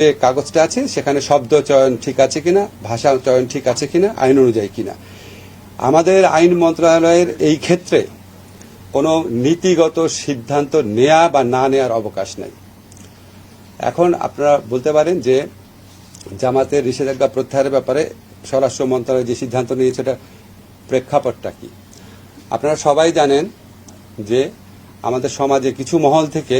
যে কাগজটা আছে, সেখানে শব্দ চয়ন ঠিক আছে কিনা, ভাষা চয়ন ঠিক আছে কিনা, আইন অনুযায়ী কিনা। আমাদের আইন মন্ত্রণালয়ের এই ক্ষেত্রে কোনো নীতিগত সিদ্ধান্ত নেয়া বা না নেয়ার অবকাশ নাই। এখন আপনারা বলতে পারেন যে জামাতের নিষেধাজ্ঞা প্রত্যাহারের ব্যাপারে স্বরাষ্ট্র মন্ত্রণালয় যে সিদ্ধান্ত নিয়েছে, এটা প্রেক্ষাপটটা কি? আপনারা সবাই জানেন যে আমাদের সমাজে কিছু মহল থেকে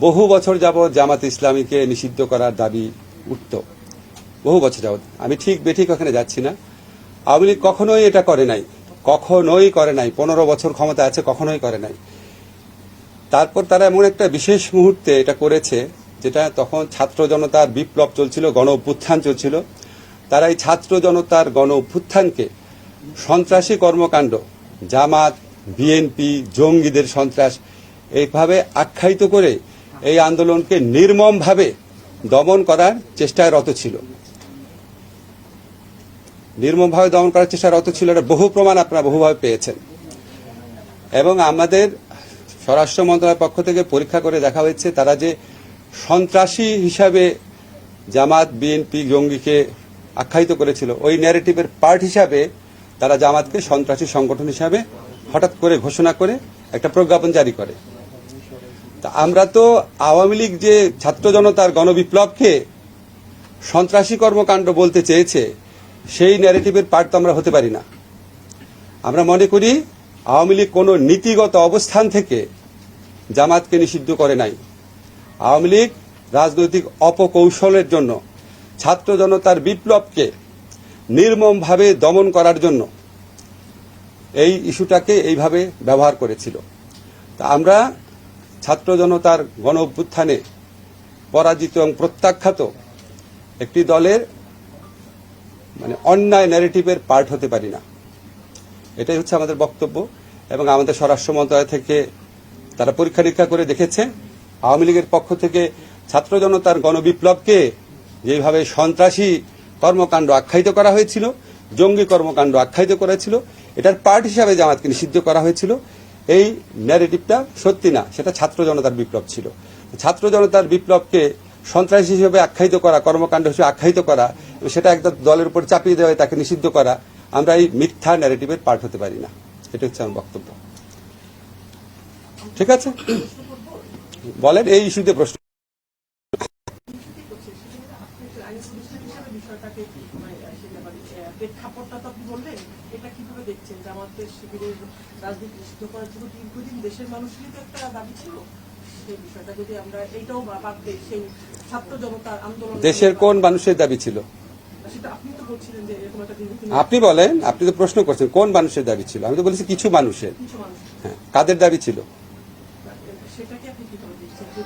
বহু বছর যাবৎ জামাত ইসলামীকে নিষিদ্ধ করার দাবি উঠত। বহু বছর যাবৎ। আমি ঠিক বেঠিক ওখানে যাচ্ছি না। আওয়ামী লীগ কখনোই এটা করে নাই। কখনোই করে নাই। পনেরো বছর ক্ষমতা আছে, কখনোই করে নাই। তারপর তারা এমন একটা বিশেষ মুহূর্তে এটা করেছে, যেটা তখন ছাত্র জনতার বিপ্লব চলছিল, গণ অভ্যুত্থান চলছিল। তারা এই ছাত্র জনতার গণ অভ্যুত্থানকে সন্ত্রাসী কর্মকাণ্ড, জামাত, বিএনপি, জঙ্গিদের সন্ত্রাস, এইভাবে আখ্যায়িত করে এই আন্দোলনকে নির্মমভাবে দমন করার চেষ্টায় রত ছিল। নির্মমভাবে দমন করার চেষ্টা রত ছিল এটা বহু প্রমাণ আপনারা বহুভাবে পেয়েছেন। এবং আমাদের স্বরাষ্ট্র মন্ত্রণালয়ের পক্ষ থেকে পরীক্ষা করে দেখা হয়েছে, তারা যে সন্ত্রাসী হিসাবে জামাত, বিএনপি, জঙ্গিকে আখ্যায়িত করেছিল, ওই ন্যারেটিভের পার্ট হিসাবে তারা জামাতকে সন্ত্রাসী সংগঠন হিসাবে হঠাৎ করে ঘোষণা করে একটা প্রজ্ঞাপন জারি করে। তা আমরা তো আওয়ামী লীগ যে ছাত্র জনতার গণবিপ্লবকে সন্ত্রাসী কর্মকাণ্ড বলতে চেয়েছে, সেই ন্যারেটিভের পার্ট তো আমরা হতে পারি না। আমরা মনে করি আওয়ামী লীগ কোনো নীতিগত অবস্থান থেকে জামাতকে নিষিদ্ধ করে নাই। আওয়ামী লীগ রাজনৈতিক অপকৌশলের জন্য, ছাত্র জনতার বিপ্লবকে নির্মমভাবে দমন করার জন্য এই ইস্যুটাকে এইভাবে ব্যবহার করেছিল। তা আমরা ছাত্র জনতার গণ অভ্যুত্থানে পরাজিত এবং প্রত্যাখ্যাত একটি দলের মানে অন্যায় ন্যারেটিভের পার্ট হতে পারি না। এটাই হচ্ছে আমাদের বক্তব্য এবং আমাদের স্বরাষ্ট্র মন্ত্রণালয় থেকে তারা পরীক্ষা নিরীক্ষা করে দেখেছে। আওয়ামী লীগের পক্ষ থেকে ছাত্র জনতার গণবিপ্লবকে যেভাবে সন্ত্রাসী কর্মকাণ্ড আখ্যায়িত করা হয়েছিল, জঙ্গি কর্মকাণ্ড আখ্যায়িত করা ছিল এটার পার্ট হিসাবে জামাতকে নিষিদ্ধ করা হয়েছিল। এই ন্যারেটিভটা সত্যি না, সেটা ছাত্র জনতার বিপ্লব ছিল। ছাত্র জনতার বিপ্লবকে সন্ত্রাসী হিসেবে আখ্যায়িত করা, কর্মকাণ্ড হিসেবে আখ্যায়িত করা, সেটা একটা দলের উপর চাপিয়ে দেওয়া, তাকে নিষিদ্ধ করা, আমরা এই মিথ্যা ন্যারেটিভের পার্ট হতে পারি না। এটা হচ্ছে আমার বক্তব্য। ঠিক আছে? বলেন, এই ইস্যুতে প্রশ্ন বিষয়টাকে মানে, সেটা মানে, আহ, প্রেক্ষাপটটা তো আপনি বললেন এটা কীভাবে শিবিরের রাজনীতি নিষিদ্ধ করার জন্য দীর্ঘদিন দেশের মানুষেরই তো একটা দাবি ছিল। সেই বিষয়টা যদি আমরা এইটাও বাদ দিই সেই ছাত্র জনতার আন্দোলন দেশের কোন মানুষের দাবি ছিল? আপনি বলেন আপনি তো প্রশ্ন করছেন কোন মানুষের দাবি ছিল? আমি তো বলেছি কিছু মানুষের। হ্যাঁ কাদের দাবি ছিল?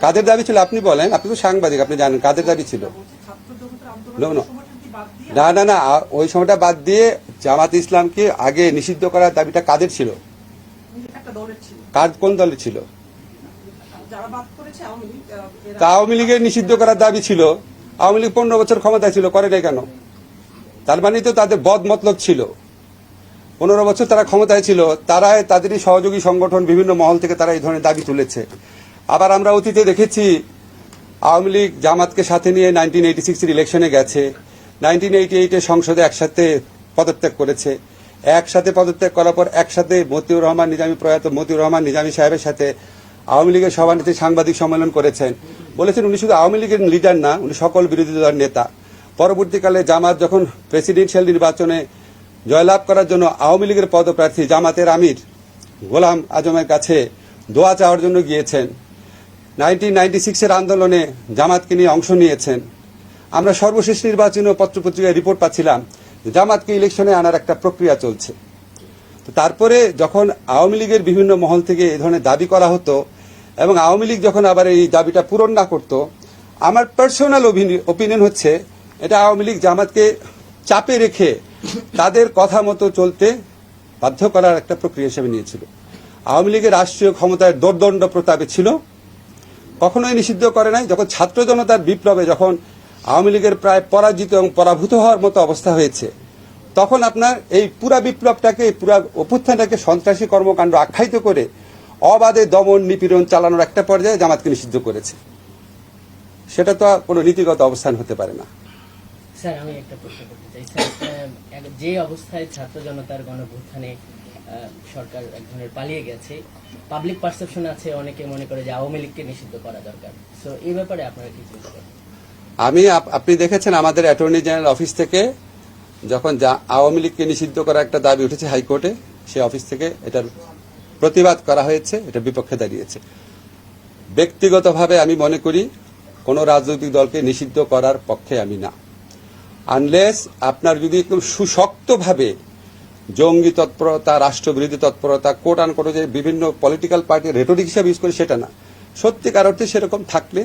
কাদের দাবি ছিল? আপনি বলেন আপনি তো সাংবাদিক আপনি জানেন কাদের দাবি ছিল। না না না ওই সময়টা বাদ দিয়ে জামাত ইসলামকে আগে নিষিদ্ধ করার দাবিটা কাদের ছিল? কার কোন দলের ছিল? তা আওয়ামী লীগের নিষিদ্ধ করার দাবি ছিল। আওয়ামী লীগ পনেরো বছর ক্ষমতায় ছিল করে নাই কেন? তার মানে তো তাদের বদ মতলব ছিল। পনেরো বছর তারা ক্ষমতায় ছিল তারা তাদেরই সহযোগী সংগঠন বিভিন্ন মহল থেকে তারা এই ধরনের দাবি তুলেছে। আবার আমরা অতীতে দেখেছি আওয়ামী লীগ জামাতকে সাথে নিয়ে নাইনটিন এইটি সিক্সের ইলেকশনে গেছে। নাইনটিন এইটি এইটে সংসদে একসাথে পদত্যাগ করেছে। একসাথে পদত্যাগ করার পর একসাথে মতিউর রহমান, নিজামী প্রয়াত মতিউর রহমান, নিজামী সাহেবের সাথে আওয়ামী লীগের সভানেত্রী সাংবাদিক সম্মেলন করেছেন। বলেছেন উনি শুধু আওয়ামী লীগের লিডার না, উনি সকল বিরোধী দলের নেতা। পরবর্তীকালে জামাত যখন প্রেসিডেন্সিয়াল নির্বাচনে জয়লাভ করার জন্য আওয়ামী লীগের পদপ্রার্থী জামাতের আমির গোলাম আজমের কাছে দোয়া চাওয়ার জন্য গিয়েছেন। নাইনটিন নাইনটি সিক্সের আন্দোলনে জামাতকে নিয়ে অংশ নিয়েছেন। আমরা সর্বশেষ নির্বাচনীয় পত্রপত্রিকায় রিপোর্ট পাচ্ছিলাম জামাতকে ইলেকশনে আনার একটা প্রক্রিয়া চলছে। তো তারপরে যখন আওয়ামী লীগের বিভিন্ন মহল থেকে এ ধরনের দাবি করা হতো এবং আওয়ামী লীগ যখন আবার এই দাবিটা পূরণ না করতো, আমার পার্সোনাল ওপিনিয়ন হচ্ছে এটা আওয়ামী লীগ জামাতকে চাপে রেখে তাদের কথা মতো চলতে বাধ্য করার একটা প্রক্রিয়া হিসেবে নিয়েছিল। আওয়ামী লীগের রাষ্ট্রীয় ক্ষমতায় দোর্দণ্ড প্রতাপে ছিল। কখনোই নিষিদ্ধ করে নাই। যখন ছাত্র জনতার বিপ্লবে যখন আওয়ামী লীগের প্রায় পরাজিত এবং পরাভূত হওয়ার মতো অবস্থা হয়েছে। তখন আপনার এই পুরা বিপ্লবটাকে পুরা অভ্যুত্থানটাকে সন্ত্রাসী কর্মকাণ্ড আখ্যায়িত করে অবাধে দমন নিপীড়ন চালানোর একটা পর্যায়ে জামাতকে নিষিদ্ধ করেছে। সেটা তো কোনো নীতিগত অবস্থান হতে পারে না। স্যার, আমি একটা প্রশ্ন করতে চাই। স্যার যে অবস্থায় ছাত্র জনতার গণভ্যুত্থানে সরকার এক ধরনের পালিয়ে গেছে পাবলিক পারসেপশন আছে, অনেকে মনে করে যে আওয়ামী লীগকে নিষিদ্ধ করা দরকার। সো এই ব্যাপারে আপনারা কি চিন্তা করেন আমি আপ- আপনি দেখেছেন আমাদের অ্যাটর্নি জেনারেল অফিস থেকে যখন আওয়ামী লীগকে নিষিদ্ধ করার একটা দাবি উঠেছে হাইকোর্টে, সে অফিস থেকে এটার প্রতিবাদ করা হয়েছে, এটা বিপক্ষে দাঁড়িয়েছে। ব্যক্তিগতভাবে আমি মনে করি কোনো রাজনৈতিক দলকে নিষিদ্ধ করার পক্ষে আমি না। আনলেস আপনার যদি একদম সুশক্তভাবে জঙ্গি তৎপরতা, রাষ্ট্রবিরোধী তৎপরতা কোট আন কোট যে বিভিন্ন পলিটিক্যাল পার্টি রেটরিক হিসাবে ইউজ করে, সেটা না। সত্যিকার অর্থে সেরকম থাকলে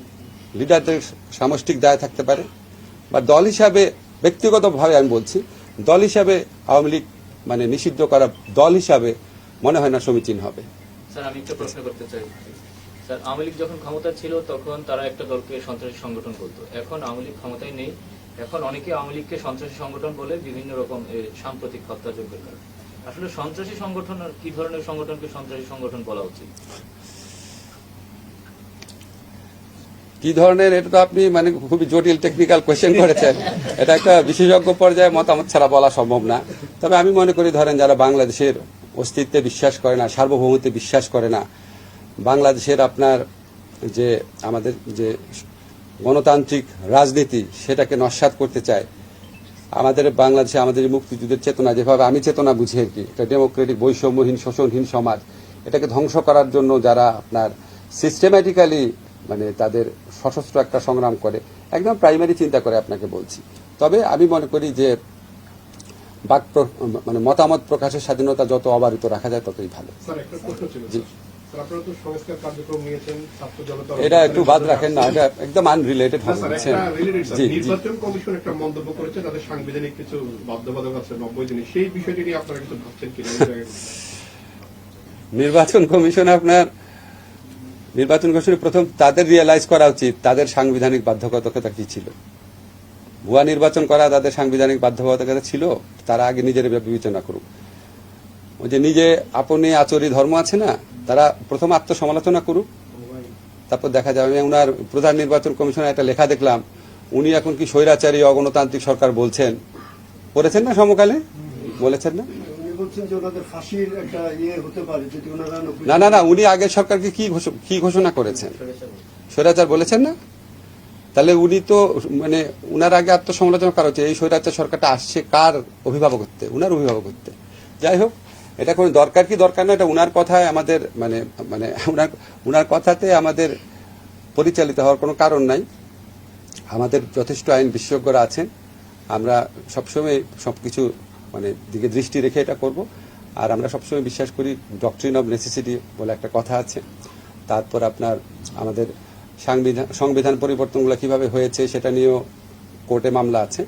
লিডারদের সামষ্টিক দায় থাকতে পারে। বা দল হিসাবে, ব্যক্তিগতভাবে আমি বলছি, দল হিসাবে আওয়ামী লীগ মানে নিষিদ্ধ করা দল হিসাবে মনে হয় না সমীচীন হবে। স্যার, আমি একটা প্রশ্ন করতে চাই। স্যার, আওয়ামী লীগ যখন ক্ষমতা ছিল, তখন তারা একটা দলকে সন্ত্রাসী সংগঠন বলতো। এখন আওয়ামী লীগ ক্ষমতায় নেই। এখন অনেকে আওয়ামী লীগকে সন্ত্রাসী সংগঠন বলে বিভিন্ন রকম সাম্প্রতিক হত্যাযজ্ঞের কারণে। আসলে সন্ত্রাসী সংগঠন আর কি ধরনের সংগঠনকে সন্ত্রাসী সংগঠন বলা উচিত? কি ধরনের, এটা তো আপনি মানে খুবই জটিল টেকনিক্যাল কোয়েশ্চেন করেছেন। এটা একটা বিশেষজ্ঞ পর্যায়ে মতামত ছাড়া বলা সম্ভব না। তবে আমি মনে করি, ধরেন যারা বাংলাদেশের অস্তিত্বে বিশ্বাস করে না, সার্বভৌমত্বে বিশ্বাস করে না, বাংলাদেশের আপনার যে আমাদের যে গণতান্ত্রিক রাজনীতি, সেটাকে নস্বাত করতে চায়, আমাদের বাংলাদেশে আমাদের মুক্তিযুদ্ধের চেতনা, যেভাবে আমি চেতনা বুঝি আর কি, একটা ডেমোক্রেটিক বৈষম্যহীন, শোষণহীন সমাজ, এটাকে ধ্বংস করার জন্য যারা আপনার সিস্টেম্যাটিক্যালি মানে তাদের সশস্ত্র একটা সংগ্রাম করে। একদম প্রাইমারি চিন্তা করে আপনাকে বলছি। তবে আমি মনে করি যে বাক মানে মতামত প্রকাশের স্বাধীনতা যত অবারিত রাখা যায় ততই ভালো। এটা একটু বাদ রাখেন না এটা একদম আনরিলেটেড হবে। জি জি। নির্বাচন কমিশন একটা মন্তব্য করেছে তাদের সাংবিধানিক কিছু বাধ্যবাধকতা আছে নব্বই দিনে। সেই বিষয়টি নিয়ে আপনারা কিছু ভাবছেন কিনা? নির্বাচন কমিশন আপনার নির্বাচন কমিশনে প্রথম তাদের রিয়েলাইজ করা উচিত, তাদের সাংবিধানিক বাধ্যবাধকতা কি ছিল। ভুয়া নির্বাচন করা তাদের সাংবিধানিক বাধ্যবাধকতা ছিল, তারা আগে নিজের বিবেচনা করুক। ওই যে নিজে আপনি আচরি ধর্ম আছে না, তারা প্রথম আত্মসমালোচনা করুক। তারপর দেখা যাবে, আমি ওনার প্রধান নির্বাচন কমিশনের একটা লেখা দেখলাম, উনি এখন কি স্বৈরাচারী, অগণতান্ত্রিক সরকার বলছেন। পড়েছেন না সমকালে? বলেছেন না? ইয়ে হতে না না না, উনি আগের সরকারকে কি কি ঘোষণা করেছেন? স্বৈরাচার বলেছেন না? তাহলে উনি তো মানে উনার আগে আত্মসমালোচনা করা হচ্ছে, এই স্বৈরাচার সরকারটা আসছে কার অভিভাবক অভিভাবকত্বে? উনার অভিভাবকত্বে। যাই হোক, এটা কোনো দরকার কি দরকার না, এটা উনার কথায় আমাদের মানে মানে উনার উনার কথাতে আমাদের পরিচালিত হওয়ার কোনো কারণ নাই। আমাদের যথেষ্ট আইন বিশেষজ্ঞরা আছেন। আমরা সবসময় সবকিছু মানে দিকে দৃষ্টি রেখে এটা করব। আর আমরা সবসময় বিশ্বাস করি ডক্ট্রিন অফ নেসেসিটি বলে একটা কথা আছে। তারপর আপনার আমাদের সাংবিধান সংবিধান পরিবর্তনগুলো কীভাবে হয়েছে সেটা নিয়েও কোর্টে মামলা আছে।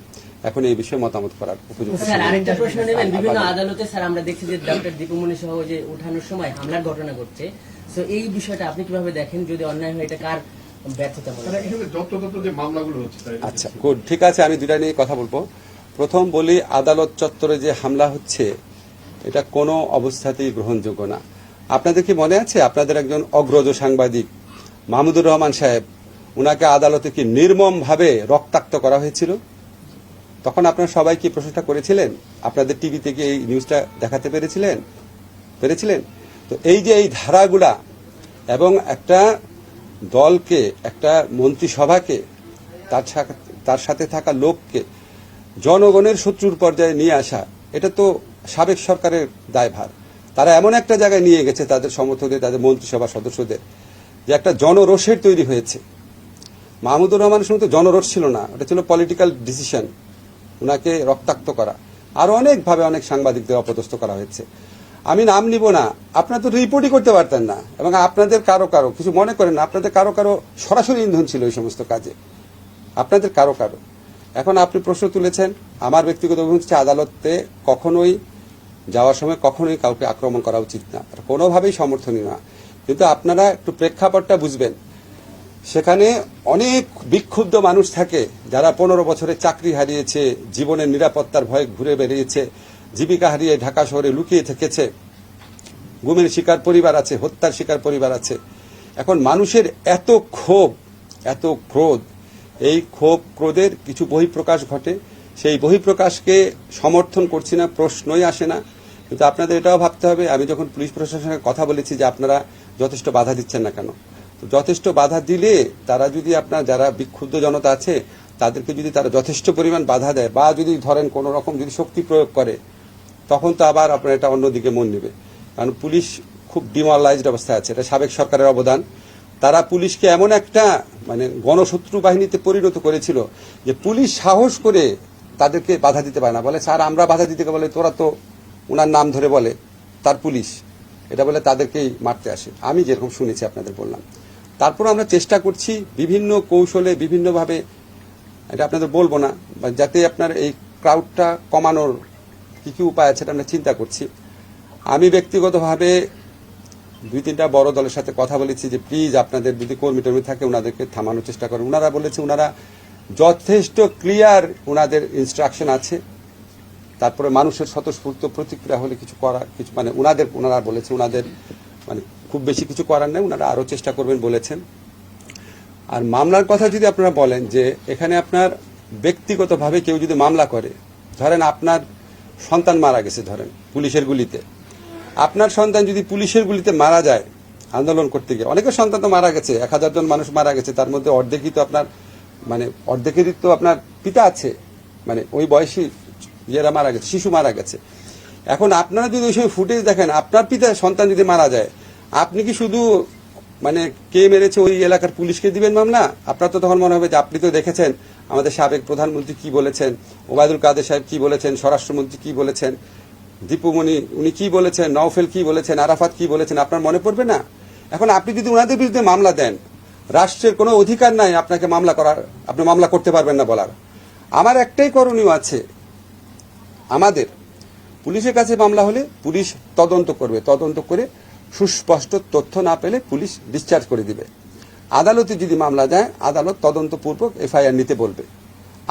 এখন এই বিষয়ে মতামত করার উপযুক্ত স্যার আরেকটা প্রশ্ন নেবেন। বিভিন্ন আদালতে স্যার আমরা দেখছি যে ডক্টর দীপুমণি সহ যে উঠানোর সময় হামলার ঘটনা ঘটছে। তো এই বিষয়টা আপনি কীভাবে দেখেন? যদি অন্যায় হয় এটা কার ব্যর্থতা মনে আচ্ছা গুড ঠিক আছে আমি দুটা নিয়ে কথা বলব। প্রথম বলি আদালত চত্বরে যে হামলা হচ্ছে, এটা কোনো অবস্থাতেই গ্রহণযোগ্য না। আপনাদের কি মনে আছে? আপনাদের একজন অগ্রজ সাংবাদিক, মাহমুদুর রহমান সাহেব, উনাকে আদালতে কি নির্মম ভাবে রক্তাক্ত করা হয়েছিল? তখন আপনারা সবাই কি প্রশ্নটা করেছিলেন? আপনাদের টিভিতে কি এই নিউজটা দেখাতে পেরেছিলেন? পেরেছিলেন? তো এই যে এই ধারাগুলা এবং একটা দলকে, একটা মন্ত্রিসভাকে, তার তার সাথে থাকা লোককে জনগণের শত্রুর পর্যায়ে নিয়ে আসা, এটা তো সাবেক সরকারের দায়ভার। তারা এমন একটা জায়গায় নিয়ে গেছে তাদের সমর্থকদের, তাদের মন্ত্রিসভা সদস্যদের, যে একটা জনরোষের তৈরি হয়েছে। মাহমুদুর রহমানের সময় তো জনরোষ ছিল না, ওটা ছিল পলিটিক্যাল ডিসিশন ওনাকে রক্তাক্ত করা। আরও অনেকভাবে অনেক সাংবাদিকদের অপদস্থ করা হয়েছে। আমি নাম নিব না, আপনারা তো রিপোর্টই করতে পারতেন না, এবং আপনাদের কারও কারও, কিছু মনে করেন না, আপনাদের কারও কারও সরাসরি ইন্ধন ছিল এই সমস্ত কাজে। আপনাদের কারও কারও। এখন আপনি প্রশ্ন তুলেছেন, আমার ব্যক্তিগত হচ্ছে আদালতে কখনোই যাওয়ার সময় কখনোই কাউকে আক্রমণ করা উচিত না। কোনোভাবেই সমর্থনীয় না। কিন্তু আপনারা একটু প্রেক্ষাপটটা বুঝবেন। সেখানে অনেক বিক্ষুব্ধ মানুষ থাকে যারা পনেরো বছরে চাকরি হারিয়েছে, জীবনের নিরাপত্তার ভয়ে ঘুরে বেরিয়েছে জীবিকা হারিয়ে ঢাকা শহরে লুকিয়ে থেকেছে, গুমের শিকার পরিবার আছে, হত্যার শিকার পরিবার আছে। এখন মানুষের এত ক্ষোভ, এত ক্রোধ এই ক্ষোভ ক্রোধের কিছু বহিঃপ্রকাশ ঘটে। সেই বহিঃপ্রকাশকে সমর্থন করছি না, প্রশ্নই আসে না। কিন্তু আপনাদের এটাও ভাবতে হবে, আমি যখন পুলিশ প্রশাসনের সঙ্গে কথা বলেছি যে আপনারা যথেষ্ট বাধা দিচ্ছেন না কেন? তো যথেষ্ট বাধা দিলে তারা যদি আপনার যারা বিক্ষুব্ধ জনতা আছে, তাদেরকে যদি তারা যথেষ্ট পরিমাণ বাধা দেয় বা যদি ধরেন কোনো রকম যদি শক্তি প্রয়োগ করে, তখন তো আবার আপনার এটা অন্যদিকে মন নেবে কারণ পুলিশ খুব ডিমোরালাইজড অবস্থায় আছে, এটা সাবেক সরকারের অবদান। তারা পুলিশকে এমন একটা মানে গণশত্রু বাহিনীতে পরিণত করেছিল যে পুলিশ সাহস করে তাদেরকে বাধা দিতে পারে না। বলে, স্যার, আমরা বাধা দিতে বলে তোরা তো ওনার নাম ধরে বলে, তার পুলিশ। এটা বলে তাদেরকেই মারতে আসে। আমি যেরকম শুনেছি আপনাদের বললাম। তারপর আমরা চেষ্টা করছি বিভিন্ন কৌশলে, বিভিন্নভাবে, এটা আপনাদের বলব না যাতে আপনার এই ক্রাউডটা কমানোর কী কী উপায় আছে এটা আমরা চিন্তা করছি। আমি ব্যক্তিগতভাবে দুই তিনটা বড় দলের সাথে কথা বলেছি যে, প্লিজ আপনাদের যদি কর্মী টর্মী থাকে ওনাদেরকে থামানোর চেষ্টা করেন। ওনারা বলেছে ওনারা যথেষ্ট ক্লিয়ার ওনাদের ইনস্ট্রাকশন আছে। তারপরে মানুষের স্বতঃস্ফূর্ত প্রতিক্রিয়া হলে কিছু করা, কিছু মানে ওনাদের ওনারা বলেছে ওনাদের মানে খুব বেশি কিছু করার নেই ওনারা আরও চেষ্টা করবেন বলেছেন। আর মামলার কথা যদি আপনারা বলেন যে, এখানে আপনার ব্যক্তিগতভাবে কেউ যদি মামলা করে, ধরেন আপনার সন্তান মারা গেছে, ধরেন পুলিশের গুলিতে আপনার সন্তান যদি পুলিশের গুলিতে মারা যায়, আন্দোলন করতে গিয়ে অনেকের সন্তান তো মারা গেছে, এক হাজার জন মানুষ মারা গেছে, তার মধ্যে অর্ধেকই তো আপনার মানে অর্ধেকেরই তো আপনার পিতা আছে মানে ওই বয়সী ইয়েরা মারা গেছে, শিশু মারা গেছে। এখন আপনারা যদি ওই সময় ফুটেজ দেখেন, আপনার পিতা সন্তান যদি মারা যায়, আপনি কি শুধু মানে কে মেরেছে ওই এলাকার পুলিশকে দিবেন মামলা? আপনার তো তখন মনে হবে যে আপনি তো দেখেছেন, আমাদের সাবেক প্রধানমন্ত্রী কি বলেছেন, ওবায়দুল কাদের সাহেব কি বলেছেন, স্বরাষ্ট্রমন্ত্রী কি বলেছেন দীপুমণি উনি কি বলেছেন, নওফেল কি বলেছেন, আরাফাত কি বলেছেন, আপনার মনে পড়বে না? এখন আপনি যদি ওনাদের বিরুদ্ধে মামলা দেন, রাষ্ট্রের কোনো অধিকার নাই আপনাকে মামলা করার, আপনি মামলা করতে পারবেন না বলার। আমার একটাই করণীয় আছে, আমাদের পুলিশের কাছে মামলা হলে পুলিশ তদন্ত করবে, তদন্ত করে সুস্পষ্ট তথ্য না পেলে পুলিশ ডিসচার্জ করে দিবে। আদালতে যদি মামলা দেয়, আদালত তদন্তপূর্বক এফআইআর নিতে বলবে।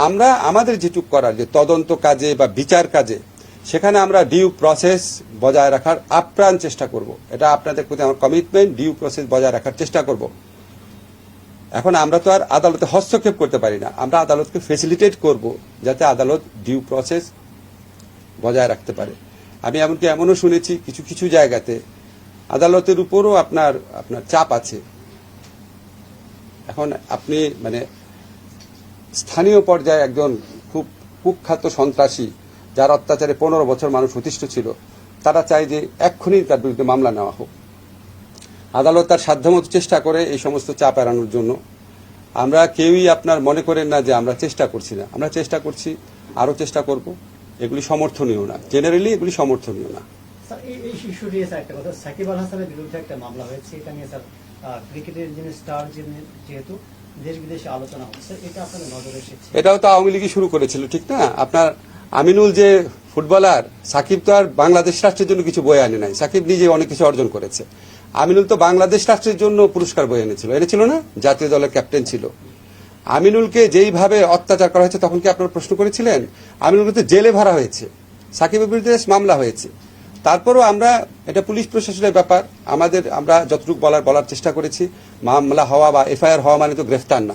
আমরা আমাদের যেটুক করার যে তদন্ত কাজে বা বিচার কাজে সেখানে আমরা ডিউ প্রসেস বজায় রাখার আপ্রাণ চেষ্টা করব। এটা আপনাদের প্রতি আমার কমিটমেন্ট ডিউ প্রসেস বজায় রাখার চেষ্টা করব। এখন আমরা তো আর আদালতে হস্তক্ষেপ করতে পারি না। আমরা আদালতকে ফেসিলিটেট করব যাতে আদালত ডিউ প্রসেস বজায় রাখতে পারে। আমি এমনকি এমনও শুনেছি কিছু কিছু জায়গাতে আদালতের উপরও আপনার আপনার চাপ আছে। এখন আপনি মানে স্থানীয় পর্যায়ে একজন খুব কুখ্যাত সন্ত্রাসী যার অত্যাচারে পনেরো বছর মানুষ অতিষ্ঠ ছিল তারা চায় যে এক্ষুনি তার বিরুদ্ধে মামলা নেওয়া হোক। আদালত তার সাধ্যমতো চেষ্টা করে এই সমস্ত চাপ এড়ানোর জন্য। আমরা কেউই আপনার মনে করেন না যে আমরা চেষ্টা করছি না। আমরা চেষ্টা করছি আরও চেষ্টা করব। এগুলি সমর্থনীয় না। জেনারেলি এগুলি সমর্থনীয় না। এই এই নিয়ে স্যার একটা কথা। সাকিব আল হাসানের বিরুদ্ধে একটা মামলা হয়েছে। এটা নিয়ে স্যার ক্রিকেটের যিনি স্টার যেহেতু দেশ বিদেশে আলোচনা হচ্ছে এটা আপনাদের নজরে এসেছে? এটাও তো আওয়ামী লীগই শুরু করেছিল ঠিক না? আপনার আমিনুল যে ফুটবলার, সাকিব তো আর বাংলাদেশ রাষ্ট্রের জন্য কিছু বয়ে আনে নাই। সাকিব নিজে অনেক কিছু অর্জন করেছে। আমিনুল তো বাংলাদেশ রাষ্ট্রের জন্য পুরস্কার বয়ে এনেছিল। এনেছিল না? জাতীয় দলের ক্যাপ্টেন ছিল। আমিনুলকে যেইভাবে অত্যাচার করা হয়েছে, তখন কি আপনারা প্রশ্ন করেছিলেন? আমিনুলকে তো জেলে ভরা হয়েছে। সাকিবের বিরুদ্ধে মামলা হয়েছে। তারপরও আমরা, এটা পুলিশ প্রশাসনের ব্যাপার। আমাদের, আমরা যতটুকু বলার বলার চেষ্টা করেছি। মামলা হওয়া বা এফআইআর হওয়া মানে তো গ্রেফতার না।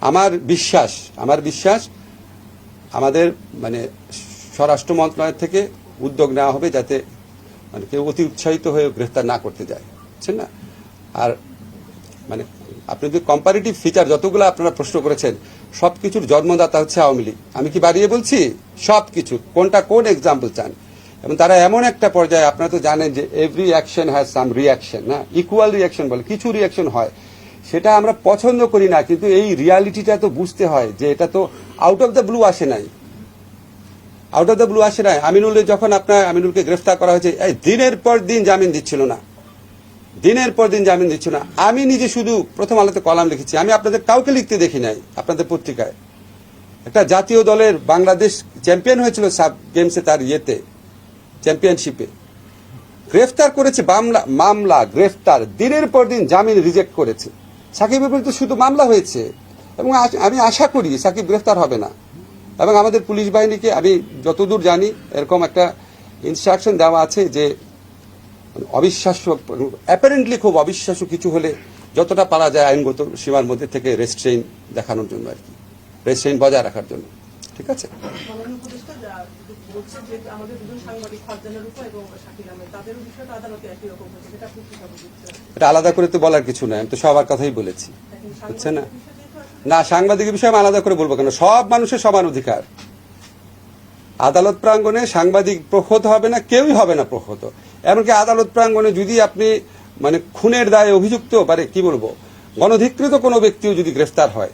আমার বিশ্বাস আমার বিশ্বাস আমাদের মানে স্বরাষ্ট্র মন্ত্রণালয় থেকে উদ্যোগ নেওয়া হবে যাতে মানে কেউ অতি উৎসাহিত হয়ে গ্রেফতার না করতে যায়। বুঝছেন না? আর মানে আপনি যদি কম্পারেটিভ ফিচার যতগুলো আপনারা প্রশ্ন করেছেন সব কিছুর জন্মদাতা হচ্ছে আওয়ামী লীগ। আমি কি বাড়িয়ে বলছি? সব কিছু কোনটা কোন এক্সাম্পল চান? এবং তারা এমন একটা পর্যায়ে, আপনারা তো জানেন যে every action has some reaction না? ইকুয়াল রিয়াকশন বলে, কিছু রিয়াকশন হয়। সেটা আমরা পছন্দ করি না, কিন্তু এই রিয়ালিটিটা তো বুঝতে হয় যে এটা তো আউট অফ দ্য ব্লু আসে নাই। আউট অফ দ্য ব্লু আসে নাই। আমিনুলের যখন আপনার, আমিনুলকে গ্রেফতার করা হয়েছে, এই দিনের পর দিন জামিন দিচ্ছিল না। দিনের পর দিন জামিন দিচ্ছিল না। আমি নিজে শুধু প্রথম আলোতে কলাম লিখেছি। আমি আপনাদের কাউকে লিখতে দেখি নাই, আপনাদের পত্রিকায়। একটা জাতীয় দলের বাংলাদেশ চ্যাম্পিয়ন হয়েছিল সাব গেমসে তার ইয়েতে চ্যাম্পিয়নশিপে গ্রেফতার করেছে মামলা মামলা, গ্রেফতার। দিনের পর দিন জামিন রিজেক্ট করেছে। সাকিবের বিরুদ্ধে শুধু মামলা হয়েছে। এবং আমি আশা করি সাকিব গ্রেফতার হবে না। এবং আমাদের পুলিশ বাহিনীকে আমি যতদূর জানি, এরকম একটা ইনস্ট্রাকশন দেওয়া আছে যে অবিশ্বাস্য অ্যাপারেন্টলি খুব অবিশ্বাস্য কিছু হলে যতটা পারা যায় আইনগত সীমার মধ্যে থেকে রেস্ট্রেইন দেখানোর জন্য আর কি। রেস্ট্রেইন বজায় রাখার জন্য। ঠিক আছে? বলছে যে আমাদের দুজন সাংবাদিক ফারজানা রূপা এবং শাকিল আহমেদ তাদেরও বিষয়টা আদালতে একই রকম হয়েছে সেটা আপনি কীভাবে এটা আলাদা করে তো বলার কিছু নাই আমি তো সবার কথাই বলেছি বুঝছে না? না সাংবাদিকের বিষয়ে আমি আলাদা করে বলব কেন? সব মানুষের সমান অধিকার। আদালত প্রাঙ্গণে সাংবাদিক প্রহত হবে না কেউই হবে না প্রহত এমনকি আদালত প্রাঙ্গণে যদি আপনি মানে খুনের দায়ে অভিযুক্ত মানে কি বলব গণধিকৃত কোনো ব্যক্তিও যদি গ্রেফতার হয়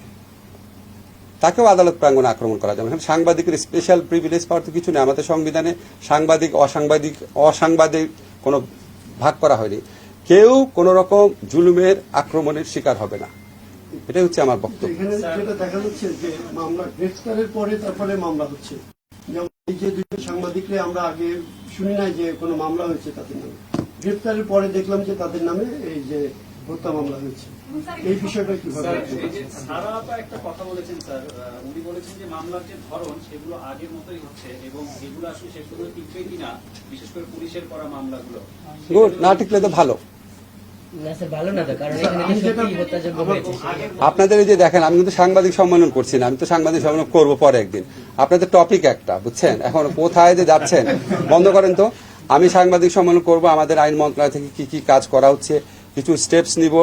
তাকেও আদালত প্রাঙ্গণে আক্রমণ করা যাবে সাংবাদিকের স্পেশাল প্রিভিলেজ পাওয়ার তো কিছু নেই। আমাদের সংবিধানে সাংবাদিক, অসাংবাদিক অসাংবাদিক কোনো ভাগ করা হয়নি। কেউ কোনো রকম জুলুমের আক্রমণের শিকার হবে না। এটাই হচ্ছে আমার বক্তব্য। দেখা যাচ্ছে যে মামলা পরে মামলা হচ্ছে। যেমন এই যে আমরা আগে শুনি নাই যে কোনো মামলা হয়েছে তাদের নামে। গ্রেফতারের পরে দেখলাম যে তাদের নামে এই যে হত্যা মামলা হয়েছে। এই বিষয়টা কীভাবে সারা আপা একটা কথা বলেছেন স্যার। উনি বলেছেন যে মামলার যে ধরন সেগুলো আগের মতোই হচ্ছে এবং এগুলো আসলে শেষ পর্যন্ত টিকবে কিনা বিশেষ করে পুলিশের করা মামলাগুলো। গুড না টিকলে তো ভালো। না স্যার ভালো না তো কারণ এখানে তো সত্যি হত্যাযোগ্য হয়েছে। আপনাদের এই যে দেখেন আমি কিন্তু সাংবাদিক সম্মেলন করছি না আমি তো সাংবাদিক সম্মেলন করব পরে একদিন। আপনাদের টপিক একটা বুঝছেন? এখন কোথায় যে যাচ্ছেন? বন্ধ করেন তো। আমি সাংবাদিক সম্মেলন করব আমাদের আইন মন্ত্রণালয় থেকে কি কি কাজ করা হচ্ছে কিছু স্টেপস নিব।